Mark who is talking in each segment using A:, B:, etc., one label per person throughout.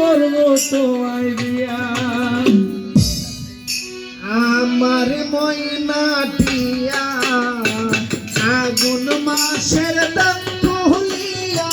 A: করব তোমায় দিয়া
B: আমার ময়নাটিয়া আগুন মাসের দাম তুলিয়া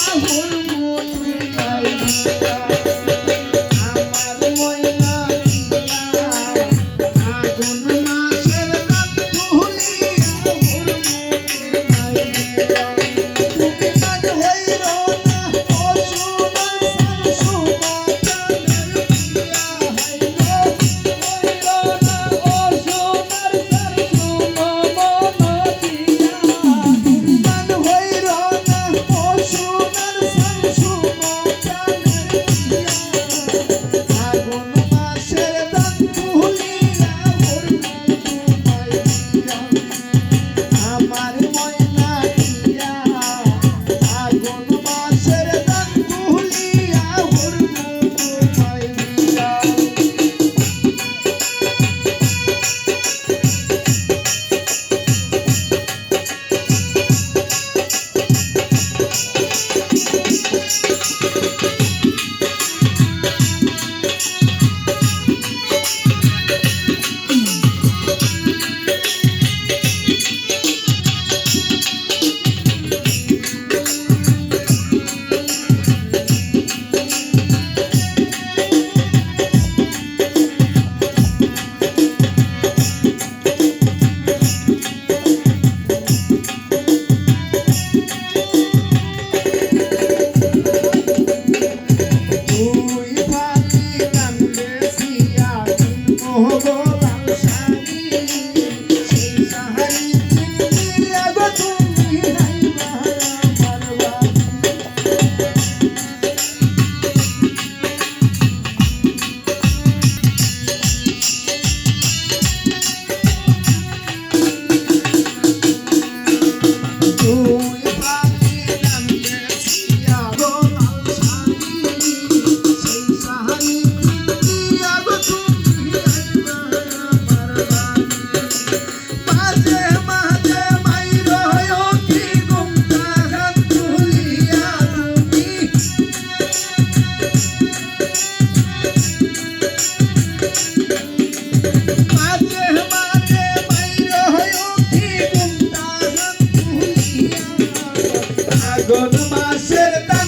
B: Let it.